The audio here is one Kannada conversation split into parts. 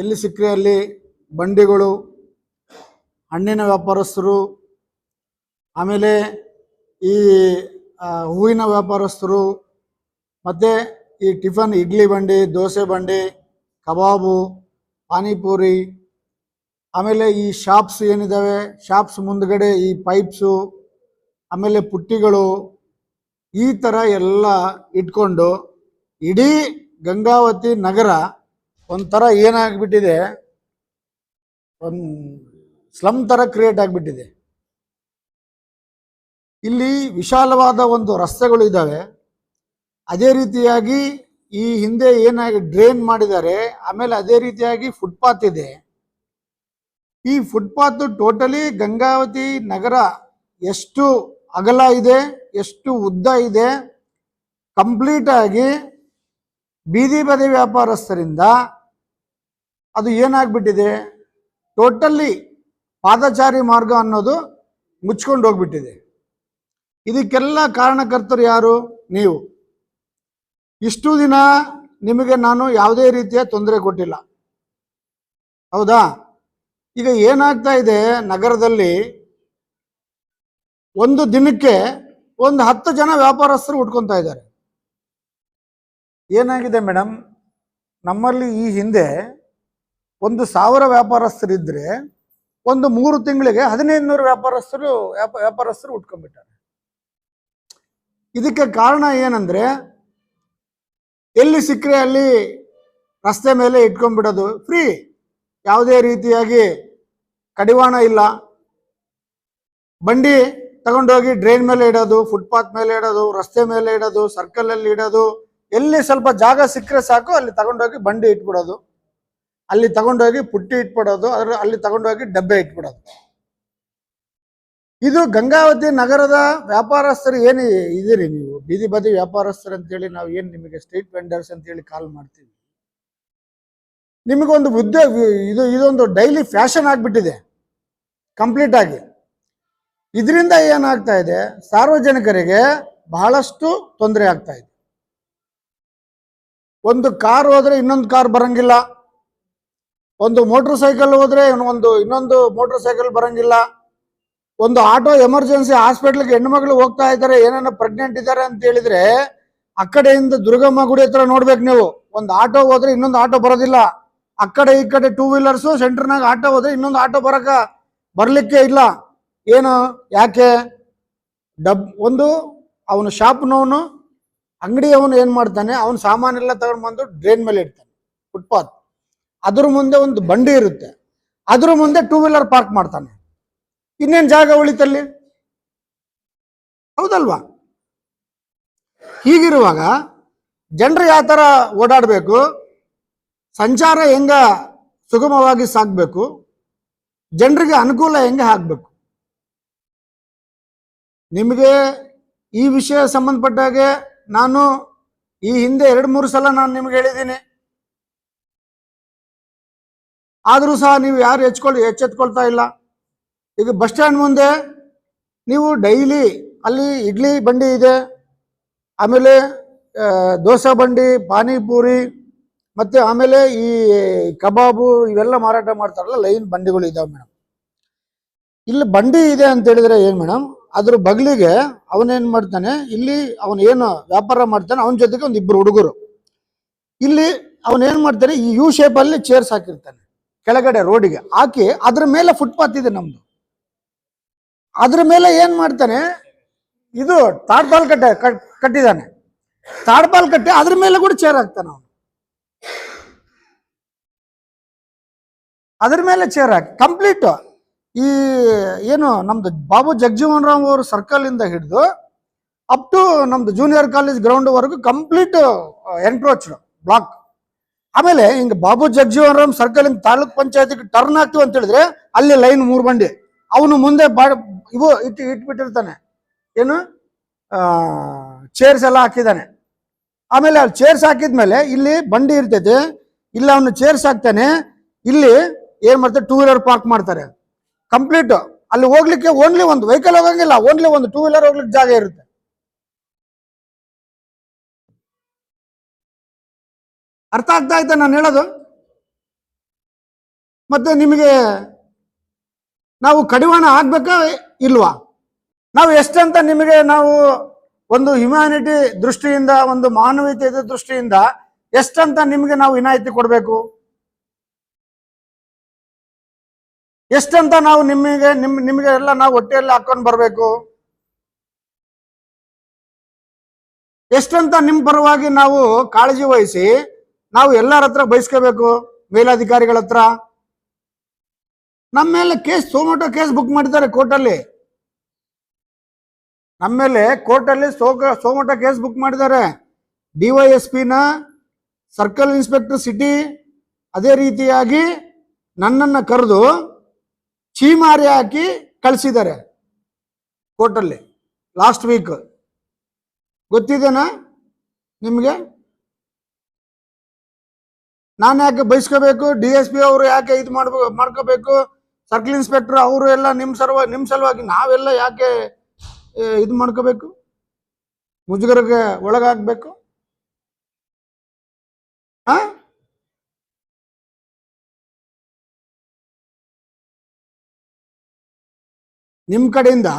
ಎಲ್ಲಿ ಸಿಕ್ಕರೆ ಅಲ್ಲಿ ಬಂಡಿಗಳು, ಹಣ್ಣಿನ ವ್ಯಾಪಾರಸ್ಥರು, ಆಮೇಲೆ ಈ ಹೂವಿನ ವ್ಯಾಪಾರಸ್ಥರು, ಮತ್ತು ಈ ಟಿಫನ್ ಇಡ್ಲಿ ಬಂಡಿ, ದೋಸೆ ಬಂಡಿ, ಕಬಾಬು, ಪಾನಿಪೂರಿ, ಆಮೇಲೆ ಈ ಶಾಪ್ಸ್ ಏನಿದ್ದಾವೆ ಶಾಪ್ಸ್ ಮುಂದ್ಗಡೆ ಈ ಪೈಪ್ಸು, ಆಮೇಲೆ ಪುಟ್ಟಿಗಳು, ಈ ಥರ ಎಲ್ಲ ಇಟ್ಕೊಂಡು ಇಡೀ ಗಂಗಾವತಿ ನಗರ ಒಂಥರ ಏನಾಗ್ಬಿಟ್ಟಿದೆ? ಒಂದು ಸ್ಲಮ್ ಥರ ಕ್ರಿಯೇಟ್ ಆಗಿಬಿಟ್ಟಿದೆ. ಇಲ್ಲಿ ವಿಶಾಲವಾದ ಒಂದು ರಸ್ತೆಗಳು ಇದ್ದಾವೆ ಅದೇ ರೀತಿಯಾಗಿ ಈ ಹಿಂದೆ ಏನಾಗಿ ಡ್ರೈನ್ ಮಾಡಿದ್ದಾರೆ, ಆಮೇಲೆ ಅದೇ ರೀತಿಯಾಗಿ ಫುಟ್ಪಾತ್ ಇದೆ. ಈ ಫುಟ್ಪಾತ್ ಟೋಟಲಿ ಗಂಗಾವತಿ ನಗರ ಎಷ್ಟು ಅಗಲ ಇದೆ, ಎಷ್ಟು ಉದ್ದ ಇದೆ, ಕಂಪ್ಲೀಟ್ ಆಗಿ ಬೀದಿ ಬದಿ ವ್ಯಾಪಾರಸ್ಥರಿಂದ ಅದು ಏನಾಗ್ಬಿಟ್ಟಿದೆ? ಟೋಟಲ್ಲಿ ಪಾದಚಾರಿ ಮಾರ್ಗ ಅನ್ನೋದು ಮುಚ್ಕೊಂಡು ಹೋಗ್ಬಿಟ್ಟಿದೆ. ಇದಕ್ಕೆಲ್ಲ ಕಾರಣಕರ್ತರು ಯಾರು? ನೀವು. ಇಷ್ಟು ದಿನ ನಿಮಗೆ ನಾನು ಯಾವುದೇ ರೀತಿಯ ತೊಂದರೆ ಕೊಟ್ಟಿಲ್ಲ. ಹೌದಾ? ಈಗ ಏನಾಗ್ತಾ ಇದೆ ನಗರದಲ್ಲಿ ಒಂದು ದಿನಕ್ಕೆ ಒಂದು ಹತ್ತು ಜನ ವ್ಯಾಪಾರಸ್ಥರು ಉಟ್ಕೊತಾ ಇದ್ದಾರೆ. ಏನಾಗಿದೆ ಮೇಡಮ್? ನಮ್ಮಲ್ಲಿ ಈ ಹಿಂದೆ ಒಂದು ಸಾವಿರ ವ್ಯಾಪಾರಸ್ಥರಿದ್ರೆ ಒಂದು ಮೂರು ತಿಂಗಳಿಗೆ ಹದಿನೈದು ನೂರು ವ್ಯಾಪಾರಸ್ಥರು, ವ್ಯಾಪ- ವ್ಯಾಪಾರಸ್ಥರು ಉಟ್ಕೊಂಡ್ಬಿಟ್ಟಾರೆ. ಇದಕ್ಕೆ ಕಾರಣ ಏನಂದ್ರೆ, ಎಲ್ಲಿ ಸಿಕ್ಕರೆ ಅಲ್ಲಿ ರಸ್ತೆ ಮೇಲೆ ಇಟ್ಕೊಂಡ್ಬಿಡೋದು ಫ್ರೀ. ಯಾವುದೇ ರೀತಿಯಾಗಿ ಕಡಿವಾಣ ಇಲ್ಲ. ಬಂಡಿ ತಗೊಂಡೋಗಿ ಡ್ರೈನ್ ಮೇಲೆ ಇಡೋದು ಫುಟ್ಪಾತ್ ಮೇಲೆ ಇಡೋದು, ರಸ್ತೆ ಮೇಲೆ ಇಡೋದು ಸರ್ಕಲ್ ಅಲ್ಲಿ ಇಡೋದು, ಎಲ್ಲಿ ಸ್ವಲ್ಪ ಜಾಗ ಸಿಕ್ಕರೆ ಸಾಕು, ಅಲ್ಲಿ ತಗೊಂಡೋಗಿ ಬಂಡಿ ಇಟ್ಬಿಡೋದು. ಅಲ್ಲಿ ತಗೊಂಡೋಗಿ ಪುಟ್ಟಿ ಇಟ್ಬಿಡೋದು, ಅದ್ರ ಅಲ್ಲಿ ತಗೊಂಡೋಗಿ ಡಬ್ಬೆ ಇಟ್ಬಿಡೋದು. ಇದು ಗಂಗಾವತಿ ನಗರದ ವ್ಯಾಪಾರಸ್ಥರು ಏನು ಇದೀರಿ ನೀವು? ಬೀದಿ ಬದಿ ವ್ಯಾಪಾರಸ್ಥರು ಅಂತೇಳಿ ನಾವು ಏನು ನಿಮಗೆ ಸ್ಟ್ರೀಟ್ ವೆಂಡರ್ಸ್ ಅಂತೇಳಿ ಕಾಲ್ ಮಾಡ್ತೀವಿ? ನಿಮಗೊಂದು ಉದ್ಯೋಗ ಇದು, ಇದೊಂದು ಡೈಲಿ ಫ್ಯಾಷನ್ ಆಗಿಬಿಟ್ಟಿದೆ. ಕಂಪ್ಲೀಟ್ ಆಗಿ. ಇದರಿಂದ ಏನಾಗ್ತಾ ಇದೆ? ಸಾರ್ವಜನಿಕರಿಗೆ ಬಹಳಷ್ಟು ತೊಂದರೆ ಆಗ್ತಾ ಇದೆ. ಒಂದು ಕಾರ್ ಹೋದ್ರೆ ಇನ್ನೊಂದು ಕಾರ್ ಬರಂಗಿಲ್ಲ. ಒಂದು ಮೋಟರ್ ಸೈಕಲ್ ಹೋದ್ರೆ ಒಂದು, ಇನ್ನೊಂದು ಮೋಟರ್ ಸೈಕಲ್ ಬರಂಗಿಲ್ಲ. ಒಂದು ಆಟೋ ಎಮರ್ಜೆನ್ಸಿ ಹಾಸ್ಪಿಟಲ್ಗೆ ಹೆಣ್ಣು ಮಗಳು ಹೋಗ್ತಾ ಇದ್ದಾರೆ, ಏನೇನೋ ಪ್ರೆಗ್ನೆಂಟ್ ಇದ್ದಾರೆ ಅಂತ ಹೇಳಿದ್ರೆ ಆ ಕಡೆಯಿಂದ ದುರ್ಗಮ್ಮ ಗುಡಿ ಹತ್ರ ನೋಡ್ಬೇಕು ನೀವು. ಒಂದು ಆಟೋ ಹೋದ್ರೆ ಇನ್ನೊಂದು ಆಟೋ ಬರೋದಿಲ್ಲ. ಆ ಕಡೆ ಈ ಕಡೆ ಟೂ ವೀಲರ್ಸು ಸೆಂಟರ್ನಾಗ ಆಟೋ ಹೋದ್ರೆ ಇನ್ನೊಂದು ಆಟೋ ಬರಕ ಬರಲಿಕ್ಕೆ ಇಲ್ಲ. ಏನು, ಯಾಕೆ? ಡಬ್, ಒಂದು, ಅವನು ಶಾಪ್ನವನು ಅಂಗಡಿಯವನು ಏನು ಮಾಡ್ತಾನೆ, ಅವನು ಸಾಮಾನೆಲ್ಲ ತಗೊಂಡು ಬಂದು ಡ್ರೈನ್ ಮೇಲೆ ಇಡ್ತಾನೆ ಫುಟ್ಪಾತ್ ಅದ್ರ ಮುಂದೆ ಒಂದು ಬಂಡಿ ಇರುತ್ತೆ. ಅದ್ರ ಮುಂದೆ ಟೂ ವೀಲರ್ ಪಾರ್ಕ್ ಮಾಡ್ತಾನೆ. ಇನ್ನೇನು ಜಾಗ ಉಳಿತಲ್ಲಿ? ಹೌದಲ್ವಾ? ಹೀಗಿರುವಾಗ ಜನರು ಯಾವ ಥರ ಓಡಾಡಬೇಕು? ಸಂಚಾರ ಹೆಂಗ ಸುಗಮವಾಗಿ ಸಾಗಬೇಕು ಜನರಿಗೆ ಅನುಕೂಲ ಹೆಂಗೆ ಆಗಬೇಕು? ನಿಮಗೆ ಈ ವಿಷಯ ಸಂಬಂಧಪಟ್ಟಾಗೆ ನಾನು ಈ ಹಿಂದೆ ಎರಡು ಮೂರು ಸಲ ನಾನು ನಿಮ್ಗೆ ಹೇಳಿದ್ದೀನಿ. ಆದರೂ ಸಹ ನೀವು ಯಾರು ಹೆಚ್ಕೊಳ್ಳಿ, ಎಚ್ಚೆತ್ಕೊಳ್ತಾ ಇಲ್ಲ. ಈಗ ಬಸ್ ಸ್ಟ್ಯಾಂಡ್ ಮುಂದೆ ನೀವು ಡೈಲಿ ಅಲ್ಲಿ ಇಡ್ಲಿ ಬಂಡಿ ಇದೆ. ಆಮೇಲೆ ದೋಸೆ ಬಂಡಿ, ಪಾನಿಪೂರಿ, ಮತ್ತು ಆಮೇಲೆ ಈ ಕಬಾಬು ಇವೆಲ್ಲ ಮಾರಾಟ ಮಾಡ್ತಾರಲ್ಲ, ಲೈನ್ ಬಂಡಿಗಳು ಇದಾವೆ ಮೇಡಮ್. ಇಲ್ಲಿ ಬಂಡಿ ಇದೆ ಅಂತ ಹೇಳಿದ್ರೆ ಏನು ಮೇಡಮ್? ಅದ್ರ ಬಗ್ಲಿಗೆ ಅವನೇನು ಮಾಡ್ತಾನೆ, ಇಲ್ಲಿ ಅವನು ಏನು ವ್ಯಾಪಾರ ಮಾಡ್ತಾನೆ, ಅವನ ಜೊತೆಗೆ ಒಂದು ಇಬ್ಬರು ಹುಡುಗರು. ಇಲ್ಲಿ ಅವನೇನು ಮಾಡ್ತಾನೆ, ಈ ಯು ಶೇಪಲ್ಲಿ ಚೇರ್ಸ್ ಹಾಕಿರ್ತಾನೆ. ಕೆಳಗಡೆ ರೋಡಿಗೆ. ಹಾಕಿ ಅದ್ರ ಮೇಲೆ ಫುಟ್ಪಾತ್ ಇದೆ ನಮ್ದು. ಅದ್ರ ಮೇಲೆ ಏನ್ ಮಾಡ್ತಾನೆ? ಇದು ತಾಡ್ಪಾಲ್ ಕಟ್ಟ ಕಟ್- ಕಟ್ಟಿದಾನೆ. ತಾಡ್ಪಾಲ್ ಕಟ್ಟೆ ಅದ್ರ ಮೇಲೆ ಕೂಡ ಚೇರ್ ಹಾಕ್ತಾನೆ ಅವನು. ಅದ್ರ ಮೇಲೆ ಚೇರ್ ಹಾಕಿ ಕಂಪ್ಲೀಟ್ ಈ ಏನು ನಮ್ದು ಬಾಬು ಜಗಜೀವನ್ ರಾಮ್ ಅವರು ಸರ್ಕಲ್ ಇಂದ ಹಿಡಿದು ಅಪ್ ಟು ನಮ್ದು ಜೂನಿಯರ್ ಕಾಲೇಜ್ ಗ್ರೌಂಡ್ ವರೆಗೂ ಕಂಪ್ಲೀಟ್ ಎಂಟ್ರೋಚ್ ಬ್ಲಾಕ್ ಆಮೇಲೆ ಹಿಂಗ ಬಾಬು ಜಗಜೀವನ್ ರಾಮ್ ಸರ್ಕಲ್ ಇಂದ ತಾಲೂಕ್ ಪಂಚಾಯತಿಗೆ ಟರ್ನ್ ಆಗ್ತೀವಿ ಅಂತ ಹೇಳಿದ್ರೆ ಅಲ್ಲಿ ಲೈನ್ ಮೂರು ಬಂಡಿ. ಅವನು ಮುಂದೆ ಬಾ, ಇವು ಇಟ್ಟು ಇಟ್ಬಿಟ್ಟಿರ್ತಾನೆ. ಏನು? ಚೇರ್ಸ್ ಎಲ್ಲ ಹಾಕಿದ್ದಾನೆ. ಆಮೇಲೆ ಅಲ್ಲಿ ಚೇರ್ಸ್ ಹಾಕಿದ್ಮೇಲೆ ಇಲ್ಲಿ ಬಂಡಿ ಇರ್ತೈತಿ. ಇಲ್ಲಿ ಅವನು ಚೇರ್ಸ್ ಹಾಕ್ತಾನೆ. ಇಲ್ಲಿ ಏನ್ ಮಾಡ್ತಾರೆ? ಟೂ ವೀಲರ್ ಪಾರ್ಕ್ ಮಾಡ್ತಾರೆ. ಕಂಪ್ಲೀಟ್ ಅಲ್ಲಿ ಹೋಗ್ಲಿಕ್ಕೆ ಓನ್ಲಿ ಒಂದು ವೆಹಿಕಲ್ ಹೋಗಂಗಿಲ್ಲ. ಓನ್ಲಿ ಒಂದು ಟೂ ವೀಲರ್ ಹೋಗ್ಲಿಕ್ಕೆ ಜಾಗ ಇರುತ್ತೆ. ಅರ್ಥ ಆಗ್ತಾ ಐತೆ ನಾನು ಹೇಳೋದು? ಮತ್ತೆ ನಿಮಗೆ ನಾವು ಕಡಿವಾಣ ಆಗ್ಬೇಕಾ ಇಲ್ವಾ? ನಾವು ಎಷ್ಟಂತ ನಿಮಗೆ ನಾವು ಒಂದು ಹ್ಯುಮ್ಯಾನಿಟಿ ದೃಷ್ಟಿಯಿಂದ, ಒಂದು ಮಾನವೀಯತೆ ದೃಷ್ಟಿಯಿಂದ ಎಷ್ಟಂತ ನಿಮಗೆ ನಾವು ವಿನಾಯಿತಿ ಕೊಡಬೇಕು? ಎಷ್ಟಂತ ನಾವು ನಿಮಗೆ, ನಿಮ್, ನಿಮಗೆ ಎಲ್ಲ ನಾವು ಹೊಟ್ಟೆಯಲ್ಲಿ ಹಾಕೊಂಡು ಬರಬೇಕು? ಎಷ್ಟಂತ ನಿಮ್ಮ ಪರವಾಗಿ ನಾವು ಕಾಳಜಿ ವಹಿಸಿ ನಾವು ಎಲ್ಲರ ಹತ್ರ ಬಯಸ್ಕೋಬೇಕು, ಮೇಲಾಧಿಕಾರಿಗಳ ಹತ್ರ. ನಮ್ಮ ಮೇಲೆ ಕೇಸ್ ಸೋಮೋಟೋ ಕೇಸ್ ಬುಕ್ ಮಾಡಿದ್ದಾರೆ ಕೋರ್ಟಲ್ಲಿ. ನಮ್ಮ ಮೇಲೆ ಕೋರ್ಟಲ್ಲಿ ಸೋಕ ಸೋಮೋಟೋ ಕೇಸ್ ಬುಕ್ ಮಾಡಿದ್ದಾರೆ. D Y circle inspector city ಅದೇ ರೀತಿಯಾಗಿ ನನ್ನನ್ನು ಕರೆದು ಚೀಮಾರಿ ಹಾಕಿ ಕಳಿಸಿದ್ದಾರೆ ಕೋರ್ಟಲ್ಲಿ ಲಾಸ್ಟ್ ವೀಕ್ ಗೊತ್ತಿದೆನಾ ನಿಮಗೆ? ನಾನು ಯಾಕೆ ಬಯಸ್ಕೋಬೇಕು ಡಿ ಎಸ್ ಪಿ ಅವರು ಯಾಕೆ ಇದು ಮಾಡ್ಬೇಕು ಮಾಡ್ಕೋಬೇಕು? ಸರ್ಕಲ್ ಇನ್ಸ್ಪೆಕ್ಟರ್ ಅವರು ಎಲ್ಲ ನಿಮ್ಮ ಸರ್ವ ನಿಮ್ಮ ಸಲುವಾಗಿ ನಾವೆಲ್ಲ ಯಾಕೆ ಇದು ಮಾಡ್ಕೋಬೇಕು? ಮುಜುಗರಕ್ಕೆ ಒಳಗಾಗಬೇಕು? ಹಾ ನಿಮ್ಮ ಕಡೆಯಿಂದ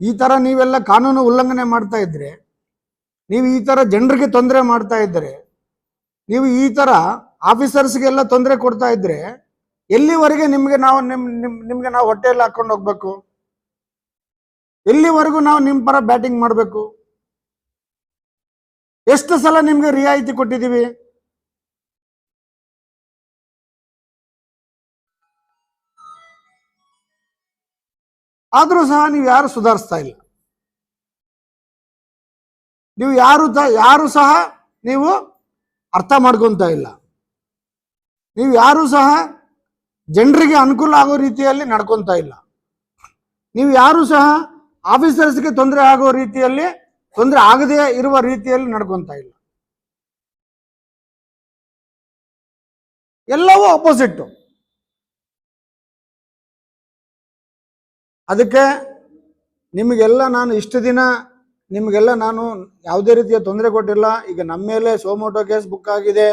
ಈ ಥರ ನೀವೆಲ್ಲ ಕಾನೂನು ಉಲ್ಲಂಘನೆ ಮಾಡ್ತಾ ಇದ್ರೆ, ನೀವು ಈ ಥರ ಜನರಿಗೆ ತೊಂದರೆ ಮಾಡ್ತಾ ಇದ್ದರೆ ನೀವು ಈ ಥರ ಆಫೀಸರ್ಸ್ಗೆಲ್ಲ ತೊಂದರೆ ಕೊಡ್ತಾ ಇದ್ರೆ ಎಲ್ಲಿವರೆಗೆ ನಿಮಗೆ ನಾವು ನಿಮ್ ನಿಮ್, ನಿಮ್ಗೆ ನಾವು ಹೊಟ್ಟೆಯಲ್ಲಿ ಹಾಕೊಂಡು ಹೋಗ್ಬೇಕು? ಎಲ್ಲಿವರೆಗೂ ನಾವು ನಿಮ್ಮ ಪರ ಬ್ಯಾಟಿಂಗ್ ಮಾಡಬೇಕು? ಎಷ್ಟು ಸಲ ನಿಮ್ಗೆ ರಿಯಾಯಿತಿ ಕೊಟ್ಟಿದ್ದೀವಿ? ಆದರೂ ಸಹ ನೀವು ಯಾರು ಸುಧಾರಿಸ್ತಾ ಇಲ್ಲ. ನೀವು ಯಾರು ಯಾರು ಸಹ ನೀವು ಅರ್ಥ ಮಾಡ್ಕೊತಾ ಇಲ್ಲ. ನೀವು ಯಾರು ಸಹ ಜನರಿಗೆ ಅನುಕೂಲ ಆಗೋ ರೀತಿಯಲ್ಲಿ ನಡ್ಕೊತಾ ಇಲ್ಲ. ನೀವು ಯಾರು ಸಹ ಆಫೀಸರ್ಸ್ಗೆ ತೊಂದರೆ ಆಗೋ ರೀತಿಯಲ್ಲಿ ತೊಂದರೆ ಆಗದೇ ಇರುವ ರೀತಿಯಲ್ಲಿ ನಡ್ಕೊತಾ ಇಲ್ಲ. ಎಲ್ಲವೂ ಅಪೋಸಿಟ್ಟು ಅದಕ್ಕೆ ನಿಮಗೆಲ್ಲ ನಾನು ಇಷ್ಟು ದಿನ ನಿಮಗೆಲ್ಲ ನಾನು ಯಾವುದೇ ರೀತಿಯ ತೊಂದರೆ ಕೊಟ್ಟಿಲ್ಲ. ಈಗ ನಮ್ಮ ಮೇಲೆ ಸೋಮೋಟೋ ಕೇಸ್ ಬುಕ್ ಆಗಿದೆ.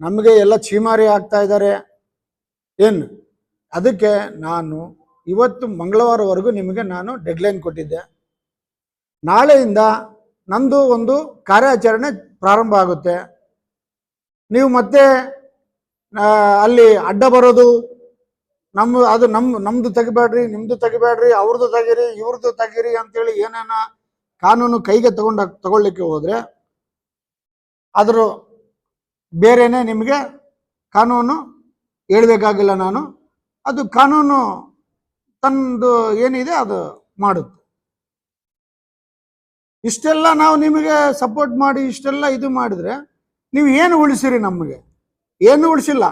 ನಮಗೆ ಎಲ್ಲ ಛೀಮಾರಿ ಆಗ್ತಾ ಇದ್ದಾರೆ. ಏನು? ಅದಕ್ಕೆ ನಾನು ಇವತ್ತು ಮಂಗಳವಾರವರೆಗೂ ನಿಮಗೆ ನಾನು ಡೆಡ್ಲೈನ್ ಕೊಟ್ಟಿದ್ದೆ. ನಾಳೆಯಿಂದ ನಂದು ಒಂದು ಕಾರ್ಯಾಚರಣೆ ಪ್ರಾರಂಭ ಆಗುತ್ತೆ. ನೀವು ಮತ್ತೆ ಅಲ್ಲಿ ಅಡ್ಡ ಬರೋದು, ನಮ್ಮ, ಅದು ನಮ್ಮ ನಮ್ಮದು ತೆಗಿಬೇಡ್ರಿ ನಿಮ್ಮದು ತೆಗಿಬೇಡ್ರಿ, ಅವ್ರದ್ದು ತೆಗೀರಿ, ಇವ್ರದ್ದು ತೆಗೀರಿ ಅಂತೇಳಿ ಏನೇನ ಕಾನೂನು ಕೈಗೆ ತಗೊಂಡ ತಗೊಳ್ಳಿಕ್ಕೆ ಹೋದ್ರೆ ಅದರ ಬೇರೆನೆ ನಿಮಗೆ ಕಾನೂನು ಹೇಳಬೇಕಾಗಿಲ್ಲ ನಾನು. ಅದು ಕಾನೂನು ತನ್ನದು ಏನಿದೆ ಅದು ಮಾಡುತ್ತೆ. ಇಷ್ಟೆಲ್ಲ ನಾವು ನಿಮಗೆ ಸಪೋರ್ಟ್ ಮಾಡಿ ಇಷ್ಟೆಲ್ಲ ಇದು ಮಾಡಿದ್ರೆ ನೀವು ಏನು ಉಳಿಸಿರಿ ನಮಗೆ? ಏನು ಉಳಿಸಿಲ್ಲ?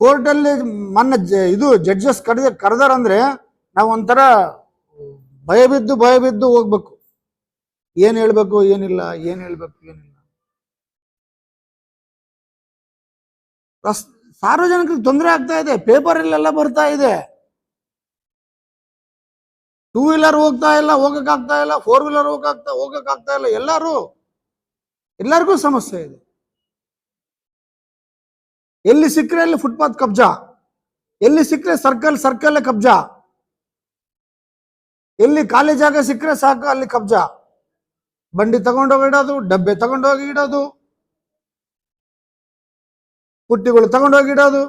ಕೋರ್ಟಲ್ಲಿ ಮೊನ್ನೆ ಇದು ಜಡ್ಜಸ್ ಕರೆದ ಕರೆದಾರಂದ್ರೆ ನಾವು ಒಂಥರ, ಭಯ ಬಿದ್ದು ಭಯ ಬಿದ್ದು ಹೋಗ್ಬೇಕು. ಏನು ಹೇಳ್ಬೇಕು, ಏನಿಲ್ಲ, ಏನು ಹೇಳ್ಬೇಕು, ಏನಿಲ್ಲ. ಸಾರ್ವಜನಿಕರಿಗೆ ತೊಂದರೆ ಆಗ್ತಾ ಇದೆ ಪೇಪರಲ್ಲೆಲ್ಲ ಬರ್ತಾ ಇದೆ. ಟೂ ವೀಲರ್ ಹೋಗ್ತಾ ಇಲ್ಲ ಹೋಗಕ್ಕಾಗ್ತಾ ಇಲ್ಲ ಫೋರ್ ವೀಲರ್ ಹೋಗಕ್ಕಾಗ್ತಾ ಹೋಗಕ್ಕಾಗ್ತಾ ಇಲ್ಲ, ಎಲ್ಲರೂ, ಎಲ್ಲರಿಗೂ ಸಮಸ್ಯೆ ಇದೆ. ಎಲ್ಲಿ ಸಿಕ್ಕರೆ ಅಲ್ಲಿ ಫುಟ್ಪಾತ್ ಕಬ್ಜಾ, ಎಲ್ಲಿ ಸಿಕ್ಕರೆ ಸರ್ಕಲ್ ಸರ್ಕಲ್ ಕಬ್ಜಾ. ಎಲ್ಲಿ ಖಾಲಿ ಜಾಗ ಸಿಕ್ಕರೆ ಸಾಕು, ಅಲ್ಲಿ ಕಬ್ಜಾ. ಬಂಡಿ ತಗೊಂಡೋಗಿ ಇಡೋದು, ಡಬ್ಬೆ ತಗೊಂಡೋಗಿ ಇಡೋದು. ಪುಟ್ಟಿಗಳು ತಗೊಂಡೋಗಿ ಇಡೋದು.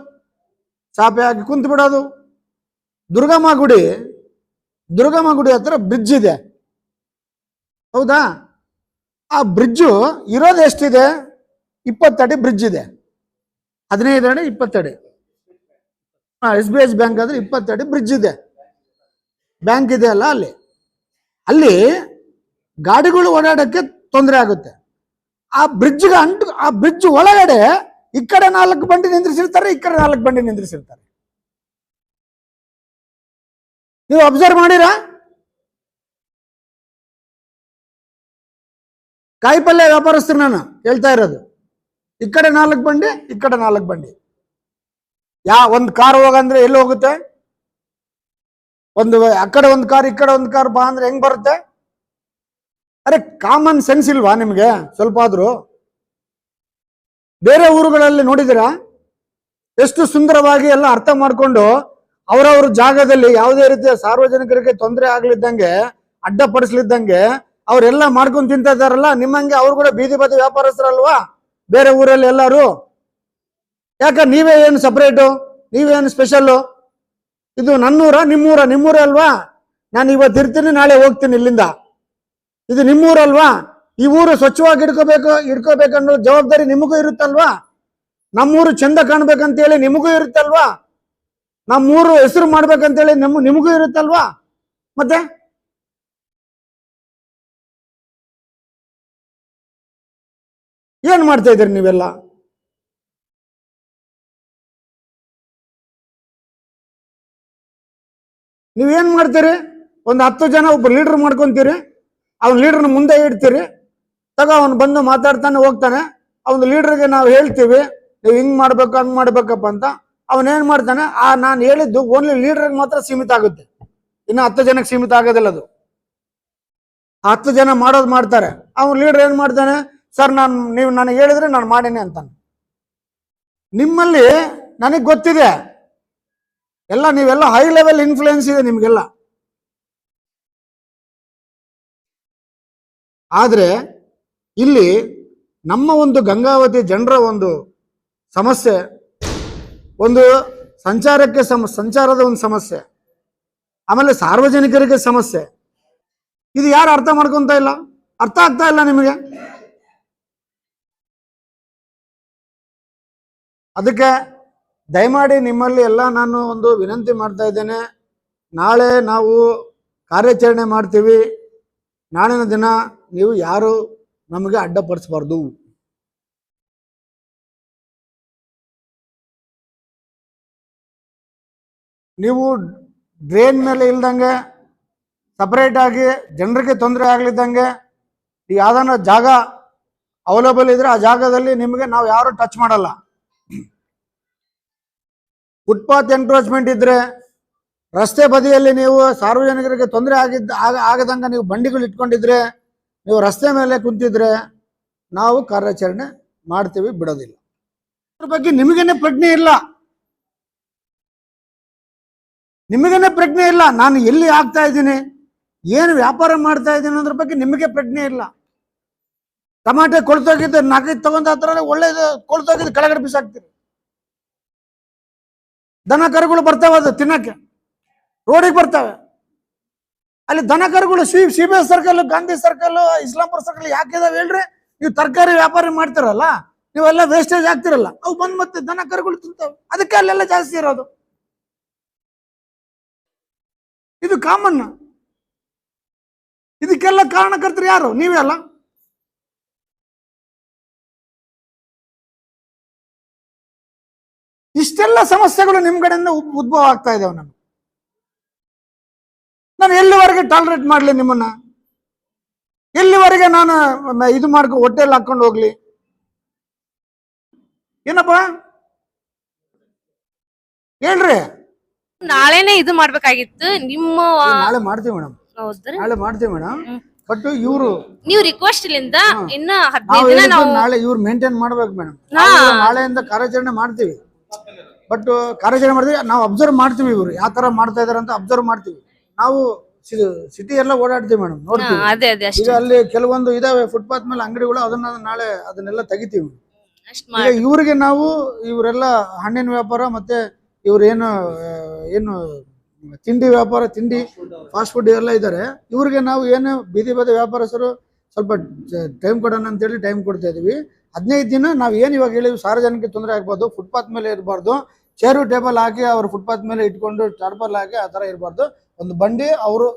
ಚಾಪೆ ಹಾಕಿ ಕುಂತು ಬಿಡೋದು. ದುರ್ಗಮ್ಮ ಗುಡಿ ದುರ್ಗಮ್ಮ ಗುಡಿ ಹತ್ರ ಬ್ರಿಡ್ಜ್ ಇದೆ. ಹೌದಾ? ಆ ಬ್ರಿಡ್ಜು ಇರೋದು ಎಷ್ಟಿದೆ? ಇಪ್ಪತ್ತಡಿ ಬ್ರಿಡ್ಜ್ ಇದೆ. ಹದಿನೈದು ಅಡಿ ಇಪ್ಪತ್ತಡಿ ಎಸ್ ಬಿ ಎಸ್ ಬ್ಯಾಂಕ್ ಆದ್ರೆ ಇಪ್ಪತ್ತಡಿ ಬ್ರಿಡ್ಜ್ ಇದೆ. ಬ್ಯಾಂಕ್ ಇದೆ ಅಲ್ಲ ಅಲ್ಲಿ. ಅಲ್ಲಿ ಗಾಡಿಗಳು ಓಡಾಡಕ್ಕೆ ತೊಂದರೆ ಆಗುತ್ತೆ. ಆ ಬ್ರಿಡ್ಜ್ಗೆ ಅಂಟು, ಆ ಬ್ರಿಡ್ಜ್ ಒಳಗಡೆ ಈ ಕಡೆ ನಾಲ್ಕು ಬಂಡಿ ನಿಂದ್ರಿಸಿರ್ತಾರೆ, ಈ ಕಡೆ ನಾಲ್ಕು ಬಂಡಿ ನಿಂದ್ರಿಸಿರ್ತಾರೆ. ನೀವು ಅಬ್ಸರ್ವ್ ಮಾಡಿರಾ? ಕಾಯಿಪಲ್ಯ ವ್ಯಾಪಾರಸ್ಥರು ನಾನು ಹೇಳ್ತಾ ಇರೋದು. ಈ ಕಡೆ ನಾಲ್ಕು ಬಂಡಿ, ಈ ಕಡೆ ನಾಲ್ಕು ಬಂಡಿ. ಯಾ, ಒಂದು ಕಾರ್ ಹೋಗಂದ್ರೆ ಎಲ್ಲಿ ಹೋಗುತ್ತೆ? ಒಂದು ಆ ಕಡೆ ಒಂದು ಕಾರ್, ಈ ಕಡೆ ಒಂದು ಕಾರ್ ಬಾ ಅಂದ್ರೆ ಹೆಂಗ್ ಬರುತ್ತೆ? ಅರೆ ಕಾಮನ್ ಸೆನ್ಸ್ ಇಲ್ವಾ ನಿಮ್ಗೆ? ಸ್ವಲ್ಪ ಆದ್ರೂ. ಬೇರೆ ಊರುಗಳಲ್ಲಿ ನೋಡಿದಿರಾ ಎಷ್ಟು ಸುಂದರವಾಗಿ ಎಲ್ಲ ಅರ್ಥ ಮಾಡ್ಕೊಂಡು ಅವರವ್ರ ಜಾಗದಲ್ಲಿ ಯಾವುದೇ ರೀತಿಯ ಸಾರ್ವಜನಿಕರಿಗೆ ತೊಂದರೆ ಆಗ್ಲಿದ್ದಂಗೆ, ಅಡ್ಡಪಡಿಸ್ಲಿದ್ದಂಗೆ ಅವರೆಲ್ಲ ಮಾಡ್ಕೊಂಡು ತಿಂತ ಇದಾರಲ್ಲ ನಿಮ್ಮಂಗೆ ಅವ್ರು ಕೂಡ ಬೀದಿ ಬದಿ ವ್ಯಾಪಾರಸ್ಥರಲ್ವಾ? ಬೇರೆ ಊರಲ್ಲಿ ಎಲ್ಲರೂ? ಯಾಕ ನೀವೇ ಏನು ಸಪ್ರೇಟು ನೀವೇನು ಸ್ಪೆಷಲ್ಲು ಇದು ನನ್ನೂರ, ನಿಮ್ಮೂರ ನಿಮ್ಮೂರ ಅಲ್ವಾ? ನಾನು ಇವತ್ತು ಇರ್ತೀನಿ, ನಾಳೆ ಹೋಗ್ತೀನಿ ಇಲ್ಲಿಂದ. ಇದು ನಿಮ್ಮೂರಲ್ವಾ ಈ ಊರು ಸ್ವಚ್ಛವಾಗಿ ಇಟ್ಕೋಬೇಕು ಇಟ್ಕೋಬೇಕನ್ನೋ ಜವಾಬ್ದಾರಿ ನಿಮಗೂ ಇರುತ್ತಲ್ವಾ? ನಮ್ಮೂರು ಚಂದ ಕಾಣ್ಬೇಕಂತೇಳಿ ನಿಮಗೂ ಇರುತ್ತಲ್ವಾ? ನಮ್ಮೂರು ಹೆಸರು ಮಾಡ್ಬೇಕಂತೇಳಿ ನಮ್ಮ ನಿಮಗೂ ಇರುತ್ತಲ್ವಾ? ಮತ್ತೆ? ಏನ್ ಮಾಡ್ತಾ ಇದ್ದೀರಿ ನೀವೆಲ್ಲ? ನೀವೇನ್ ಮಾಡ್ತೀರಿ? ಒಂದು ಹತ್ತು ಜನ ಒಬ್ಬ ಲೀಡರ್ ಮಾಡ್ಕೊಂತೀರಿ. ಅವ್ನ ಲೀಡರ್ನ ಮುಂದೆ ಇಡ್ತೀರಿ. ತಗ ಅವನು ಬಂದು ಮಾತಾಡ್ತಾನೆ ಹೋಗ್ತಾನೆ. ಅವ್ನ ಲೀಡರ್ಗೆ ನಾವು ಹೇಳ್ತೀವಿ, ನೀವು ಹಿಂಗ್ ಮಾಡ್ಬೇಕು, ಹಂಗ್ ಮಾಡ್ಬೇಕಪ್ಪ ಅಂತ. ಅವನೇನು ಮಾಡ್ತಾನೆ, ಆ ನಾನು ಹೇಳಿದ್ದು ಓನ್ಲಿ ಲೀಡರ್ಗೆ ಮಾತ್ರ ಸೀಮಿತ ಆಗುತ್ತೆ. ಇನ್ನು ಹತ್ತು ಜನಕ್ಕೆ ಸೀಮಿತ ಆಗೋದಿಲ್ಲ ಅದು. ಹತ್ತು ಜನ ಮಾಡೋದು ಮಾಡ್ತಾರೆ. ಅವ್ನ ಲೀಡರ್ ಏನು ಮಾಡ್ತಾನೆ, ಸರ್, ನಾನು ನೀವು ನನಗೆ ಹೇಳಿದ್ರೆ ನಾನು ಮಾಡೇನೆ ಅಂತಾನೆ. ನಿಮ್ಮಲ್ಲಿ ನನಗೆ ಗೊತ್ತಿದೆ. ಎಲ್ಲ ನೀವೆಲ್ಲ ಹೈ ಲೆವೆಲ್ ಇನ್ಫ್ಲೂಯೆನ್ಸ್ ಇದೆ ನಿಮಗೆಲ್ಲ. ಆದ್ರೆ ಇಲ್ಲಿ ನಮ್ಮ ಒಂದು ಗಂಗಾವತಿ ಜನರ ಒಂದು ಸಮಸ್ಯೆ, ಒಂದು ಸಂಚಾರಕ್ಕೆ ಸಮ, ಸಂಚಾರದ ಒಂದು ಸಮಸ್ಯೆ, ಆಮೇಲೆ ಸಾರ್ವಜನಿಕರಿಗೆ ಸಮಸ್ಯೆ. ಇದು ಯಾರು ಅರ್ಥ ಮಾಡ್ಕೊಂತ ಇಲ್ಲ? ಅರ್ಥ ಆಗ್ತಾ ಇಲ್ಲ ನಿಮಗೆ? ಅದಕ್ಕೆ ದಯಮಾಡಿ ನಿಮ್ಮಲ್ಲಿ ಎಲ್ಲ ನಾನು ಒಂದು ವಿನಂತಿ ಮಾಡ್ತಾ ಇದ್ದೇನೆ. ನಾಳೆ ನಾವು ಕಾರ್ಯಾಚರಣೆ ಮಾಡ್ತೀವಿ. ನಾಳಿನ ದಿನ ನೀವು ಯಾರು ನಮಗೆ ಅಡ್ಡಪಡಿಸಬಾರ್ದು. ನೀವು ಡ್ರೈನ್ ಮೇಲೆ ಇಲ್ದಂಗೆ ಸಪರೇಟ್ ಆಗಿ ಜನರಿಗೆ ತೊಂದರೆ ಆಗಲಿದ್ದಂಗೆ ಈಗ ಯಾವ್ದಾನ ಜಾಗ ಅವೈಲೇಬಲ್ ಇದ್ರೆ ಆ ಜಾಗದಲ್ಲಿ ನಿಮಗೆ ನಾವು ಯಾರು ಟಚ್ ಮಾಡಲ್ಲ. ಫುಟ್ಪಾತ್ ಎನ್ಕ್ರೋಚ್ಮೆಂಟ್ ಇದ್ರೆ ರಸ್ತೆ ಬದಿಯಲ್ಲಿ ನೀವು ಸಾರ್ವಜನಿಕರಿಗೆ ತೊಂದರೆ ಆಗಿದ್ದ ಆಗ, ಆಗದಂಗ ನೀವು ಬಂಡಿಗಳು ಇಟ್ಕೊಂಡಿದ್ರೆ, ನೀವು ರಸ್ತೆ ಮೇಲೆ ಕುಂತಿದ್ರೆ ನಾವು ಕಾರ್ಯಾಚರಣೆ ಮಾಡ್ತೀವಿ, ಬಿಡೋದಿಲ್ಲ. ಅದ್ರ ಬಗ್ಗೆ ನಿಮಗೇನೆ ಪ್ರಜ್ಞೆ ಇಲ್ಲ. ನಿಮಗೇನೆ ಪ್ರಜ್ಞೆ ಇಲ್ಲ. ನಾನು ಎಲ್ಲಿ ಆಗ್ತಾ ಇದ್ದೀನಿ? ಏನು ವ್ಯಾಪಾರ ಮಾಡ್ತಾ ಇದ್ದೀನಿ ಅನ್ನೋದ್ರ ಬಗ್ಗೆ ನಿಮಗೆ ಪ್ರಜ್ಞೆ ಇಲ್ಲ. ಟಮಾಟೆ ಕೊಳ್ತೋಗಿದ್ದು ನಾಲ್ಕೈದು ತಗೊಂಡ ಹತ್ರ ಒಳ್ಳೇದು ಕೊಳ್ತೋಗಿದ್ದು ಕೆಳಗಡೆ ಬಿಸಾಕ್ತೀರಿ. ದನ ಕರುಗಳು ಬರ್ತಾವೆ ಅದು ತಿನ್ನಕ್ಕೆ. ರೋಡಿಗೆ ಬರ್ತಾವೆ. ಅಲ್ಲಿ ದನ ಕರುಗಳು C C B S circle Gandhi circle Islampura circle ಯಾಕೆ ಇದಾವೆ ಹೇಳ್ರಿ? ನೀವು ತರಕಾರಿ ವ್ಯಾಪಾರಿ ಮಾಡ್ತಿರಲ್ಲ, ನೀವೆಲ್ಲ ವೇಸ್ಟೇಜ್ ಆಗ್ತಿರಲ್ಲ ಅವು ಬಂದ್ ಮತ್ತೆ ದನ ಕರುಗಳು ತಿಂತಾವೆ. ಅದಕ್ಕೆ ಅಲ್ಲೆಲ್ಲ ಜಾಸ್ತಿ ಇರೋದು. ಇದು ಕಾಮನ್ ಇದಕ್ಕೆಲ್ಲ ಕಾರಣಕರ್ತರು ಯಾರು? ನೀವೇ ಅಲ್ಲ? ಇಷ್ಟೆಲ್ಲ ಸಮಸ್ಯೆಗಳು ನಿಮ್ಮ ಕಡೆಯಿಂದ ಉದ್- ಉದ್ಭವ ಆಗ್ತಾ ಇದಾವೆ ನಾನು ನಾನು ಎಲ್ಲಿವರೆಗೆ ಟಾಲರೇಟ್ ಮಾಡ್ಲಿ ನಿಮ್ಮನ್ನ? ಎಲ್ಲಿವರೆಗೆ ನಾನು ಇದು ಮಾಡ್ಕೊ ಹೊಟ್ಟೆಯಲ್ಲಿ ಹಾಕೊಂಡು ಹೋಗ್ಲಿ? ಏನಪ್ಪ? ಹೇಳ್ರಿ. ನಾಳೆನೆ ಇದು ಮಾಡ್ಬೇಕಾಗಿತ್ತು. ನಿಮ್ಮ ನಾಳೆ ಮಾಡ್ತೀವಿ ಮೇಡಮ್. ಹೌದ್ರಿ. ನಾಳೆ ಮಾಡ್ತೀವಿ ಮೇಡಮ್. ಬಟ್ ಇವರು ನೀವು ರಿಕ್ವೆಸ್ಟ್ ಇಲ್ಲಿಂದ. ಇನ್ನ ಹದಿನೈದು ದಿನ ನಾವು ನಾಳೆ ಇವ್ರು ಮೇಂಟೈನ್ ಮಾಡ್ಬೇಕು ಮೇಡಮ್. ನಾಳೆಯಿಂದ ಕಾರ್ಯಾಚರಣೆ ಮಾಡ್ತೀವಿ. ಬಟ್ ಕಾರ್ಯಾಚರಣೆ ಮಾಡಿದ್ರೆ ನಾವು ಅಬ್ಸರ್ವ್ ಮಾಡ್ತೀವಿ ಇವರು. ಯಾವ ತರ ಮಾಡ್ತಾ ಇದಾರೆ ಅಂತ ಅಬ್ಸರ್ವ್ ಮಾಡ್ತೀವಿ. ನಾವು ಸಿಟಿ ಎಲ್ಲ ಓಡಾಡ್ತೀವಿ ಮೇಡಮ್ ನೋಡ್ತೀವಿ. ಅದೇ ಅದೇ ಈಗ ಅಲ್ಲಿ ಕೆಲವೊಂದು ಇದಾವೆ ಫುಟ್ಪಾತ್ ಮೇಲೆ ಅಂಗಡಿಗಳು ಅದನ್ನ ನಾಳೆ ಅದನ್ನೆಲ್ಲ ತೆಗಿತೀವಿ ಅಷ್ಟ್ ಈಗ ಮಾಡಿ ಇವ್ರಿಗೆ ನಾವು ಇವರೆಲ್ಲ ಹಣ್ಣಿನ ವ್ಯಾಪಾರ ಮತ್ತೆ ಇವ್ರೇನು ಏನು ಏನು ತಿಂಡಿ ವ್ಯಾಪಾರ ತಿಂಡಿ ಫಾಸ್ಟ್ ಫುಡ್ ಎಲ್ಲ ಇದ್ದಾರೆ ಇವ್ರಿಗೆ ನಾವು ಏನು ಬೀದಿ ಬದಿ ವ್ಯಾಪಾರಸ್ಥರು ಸ್ವಲ್ಪ ಟೈಮ್ ಕೊಡೋಣ ಅಂತೇಳಿ ಟೈಮ್ ಕೊಡ್ತಾ ಇದೀವಿ. ಹದಿನೈದು ದಿನ ನಾವು ಏನು ಇವಾಗ ಹೇಳಿದ್ವಿ ಸಾರ್ವಜನಿಕ ತೊಂದರೆ ಆಗ್ಬಾರ್ದು ಫುಟ್ಪಾತ್ ಮೇಲೆ ಇರಬಾರ್ದು ಚೇರು ಟೇಬಲ್ ಹಾಕಿ ಅವರು ಫುಟ್ಪಾತ್ ಮೇಲೆ ಇಟ್ಕೊಂಡು ಟಾರ್ಪಲ್ ಹಾಕಿ ಆ ಥರ ಇರಬಾರ್ದು. ಒಂದು ಬಂಡಿ ಅವರು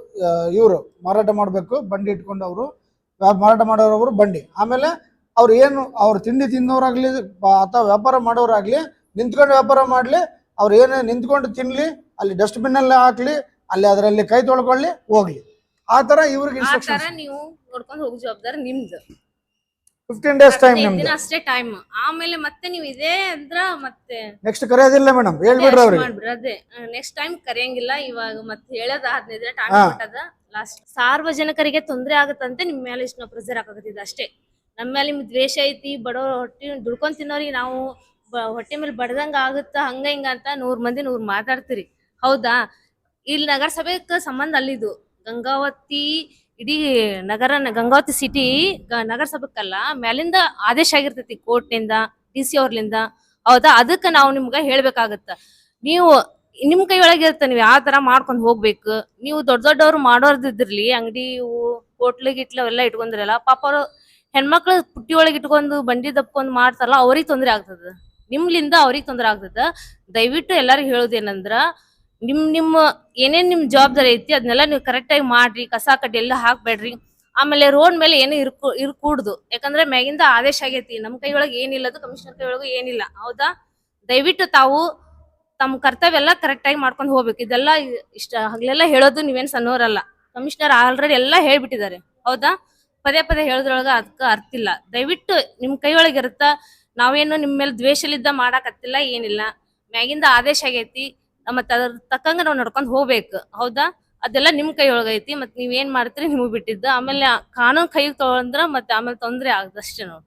ಇವರು ಮಾರಾಟ ಮಾಡಬೇಕು ಬಂಡಿ ಇಟ್ಕೊಂಡು ಅವರು ಮಾರಾಟ ಮಾಡೋರವರು ಬಂಡಿ. ಆಮೇಲೆ ಅವ್ರು ಏನು ಅವ್ರು ತಿಂಡಿ ತಿನ್ನೋರಾಗ್ಲಿ ಅಥವಾ ವ್ಯಾಪಾರ ಮಾಡೋರಾಗ್ಲಿ ನಿಂತ್ಕೊಂಡು ವ್ಯಾಪಾರ ಮಾಡ್ಲಿ ಅವ್ರು ಏನು ನಿಂತ್ಕೊಂಡು ತಿನ್ಲಿ ಅಲ್ಲಿ ಡಸ್ಟ್ಬಿನ್ ಅಲ್ಲಿ ಹಾಕ್ಲಿ ಅಲ್ಲಿ ಅದರಲ್ಲಿ ಕೈ ತೊಳ್ಕೊಳ್ಳಿ ಹೋಗ್ಲಿ. ಆ ತರ ಇವ್ರಿಗೆ ನೀವು ನೋಡ್ಕೊಂಡು ಹೋಗೋ ಜವಾಬ್ದಾರಿ ನಿಮ್ದು. ಫಿಫ್ಟೀನ್ ಡೇಸ್ ಟೈಮ್ ನಿಮ್ದು. ದಿನ ಅಷ್ಟೇ ಟೈಮ್ ಆಮೇಲೆ ಮತ್ತೆ ನೀವು ಇದೇ ಅಂದ್ರ ಮತ್ತೆ ನೆಕ್ಸ್ಟ್ ಕರೆಯೋದಿಲ್ಲ ಮೇಡಮ್ ಹೇಳ್ಬಿಡ್ರಿ ಅವ್ರಿಗೆ. ಮಾಡ್ಬಿಡ್ರಿ ಅದೇ. ನೆಕ್ಸ್ಟ್ ಟೈಮ್ ಕರೆಯಂಗಿಲ್ಲ ಇವಾಗ ಮತ್ತೆ ಹೇಳೋದ ಹದಿನೈದು ದಿನ ಟೈಮ್ ಹಾ. ಕೊಟ್ಟದ ಲಾಸ್ಟ್ ಸಾರ್ವಜನಿಕರಿಗೆ ತೊಂದರೆ ಆಗತ್ತಂತೆ ನಿಮ್ ಮೇಲೆ ಇಷ್ಟು ಪ್ರೆಸರ್ ಹಾಕಿದ ಅಷ್ಟೇ. ನಮ್ಮ ಮೇಲೆ ನಿಮ್ ದ್ವೇಷ ಐತಿ ಬಡವ್ರ ಹೊಟ್ಟಿ ದುಡ್ಕೊಂಡ್ ತಿನ್ನೋರಿಗೆ ನಾವು ಬ- ಹೊಟ್ಟೆ ಮೇಲೆ ಬಡದಂಗ ಆಗುತ್ತ ಹಂಗ ಹಿಂಗ ಅಂತ ನೂರ್ ಮಂದಿ ನೂರ್ ಮಾತಾಡ್ತೀರಿ. ಹೌದಾ? ಇಲ್ಲಿ ನಗರಸಭೆಕ್ ಸಂಬಂಧ ಅಲ್ಲಿದು. ಗಂಗಾವತಿ ಇಡೀ ನಗರ, ಗಂಗಾವತಿ ಸಿಟಿ ನಗರಸಭೆಕ್ಕಲ್ಲ ಮ್ಯಾಲಿಂದ ಆದೇಶ ಆಗಿರ್ತೈತಿ ಕೋರ್ಟ್ನಿಂದ ಡಿ ಸಿ ಅವ್ರಲಿಂದ. ಹೌದಾ? ಅದಕ್ಕೆ ನಾವು ನಿಮ್ಗ ಹೇಳ್ಬೇಕಾಗತ್ತ. ನೀವು ನಿಮ್ ಕೈ ಒಳಗೆ ಇರುತ್ತೆ ನೀವು ಯಾವ ತರ ಮಾಡ್ಕೊಂಡ್ ಹೋಗ್ಬೇಕು? ನೀವು ದೊಡ್ಡ ದೊಡ್ಡವ್ರು ಮಾಡೋರ್ದಿದ್ರಲಿ ಅಂಗಡಿ ಹೋಟ್ಲು, ಗಿಟ್ಲು ಅವೆಲ್ಲ ಇಟ್ಕೊಂಡಿರಲ್ಲ, ಪಾಪ ಅವ್ರು ಹೆಣ್ಮಕ್ಳು ಪುಟ್ಟಿ ಇಟ್ಕೊಂಡು, ಬಂಡಿ ದಪ್ಕೊಂಡ್ ಮಾಡ್ತಾರಲ್ಲ, ಅವ್ರಿಗೆ ತೊಂದರೆ ಆಗ್ತದ? ನಿಮ್ಲಿಂದ ಅವ್ರಿಗೆ ತೊಂದರೆ ಆಗ್ತದ? ದಯವಿಟ್ಟು ಎಲ್ಲರಿಗೂ ಹೇಳೋದೇನಂದ್ರ ನಿಮ್, ನಿಮ್ಮ ಏನೇನ್ ನಿಮ್ ಜವಾಬ್ದಾರಿ ಐತಿ ಅದನ್ನೆಲ್ಲ ನೀವು ಕರೆಕ್ಟ್ ಆಗಿ ಮಾಡ್ರಿ, ಕಸ, ಕಡ್ಡಿ ಎಲ್ಲ ಹಾಕ್ಬೇಡ್ರಿ. ಆಮೇಲೆ ರೋಡ್ ಮೇಲೆ ಏನು ಇರ್ ಇರ್ಕೂಡ್ದು. ಯಾಕಂದ್ರೆ ಮ್ಯಾಗಿಂದ ಆದೇಶ ಆಗೈತಿ, ನಮ್ ಕೈಯೊಳಗೆ ಏನಿಲ್ಲ ಅದು ಕಮಿಷನರ್ ಕೈಯೊಳಗೆ ಏನಿಲ್ಲ. ಹೌದಾ? ದಯವಿಟ್ಟು ತಾವು ತಮ್ಮ ಕರ್ತವ್ಯ ಎಲ್ಲ ಕರೆಕ್ಟ್ ಆಗಿ ಮಾಡ್ಕೊಂಡು ಹೋಗ್ಬೇಕು. ಇದೆಲ್ಲ ಇಷ್ಟ ಹಗ್ಲೆಲ್ಲ ಹೇಳೋದು ನೀವೇನ್ ಸಣ್ಣವರಲ್ಲ ಕಮಿಷನರ್ ಆಲ್ರೆಡಿ ಎಲ್ಲ ಹೇಳ್ಬಿಟ್ಟಿದ್ದಾರೆ. ಹೌದಾ? ಪದೇ ಪದೇ ಹೇಳೋದ್ರೊಳಗ ಅದಕ್ಕೆ ಅರ್ಥ ಇಲ್ಲ. ದಯವಿಟ್ಟು ನಿಮ್ ಕೈ ಒಳಗೆ ಇರುತ್ತ, ನಾವೇನು ನಿಮ್ ಮೇಲೆ ದ್ವೇಷಲಿದ್ದ ಮಾಡಾಕತ್ತಿಲ್ಲ ಏನಿಲ್ಲ. ಮ್ಯಾಗಿಂದ ಆದೇಶ ಆಗೈತಿ ಮತ್ತ ಅದ್ರ ತಕ್ಕಂಗ ನಾವ್ ನಡ್ಕೊಂಡ್ ಹೋಗ್ಬೇಕು. ಹೌದಾ? ಅದೆಲ್ಲ ನಿಮ್ ಕೈ ಒಳಗೈತಿ ಮತ್ ನೀವ್ ಏನ್ ಮಾಡ್ತೀರಿ ನಿಮಗ್ ಬಿಟ್ಟಿದ್ದ. ಆಮೇಲೆ ಕಾನೂನ್ ಕೈಗೆ ತಗೊಂಡ್ರ ಮತ್ತೆ ಆಮೇಲೆ ತೊಂದ್ರೆ ಆಗದಷ್ಟೇ ನಾವು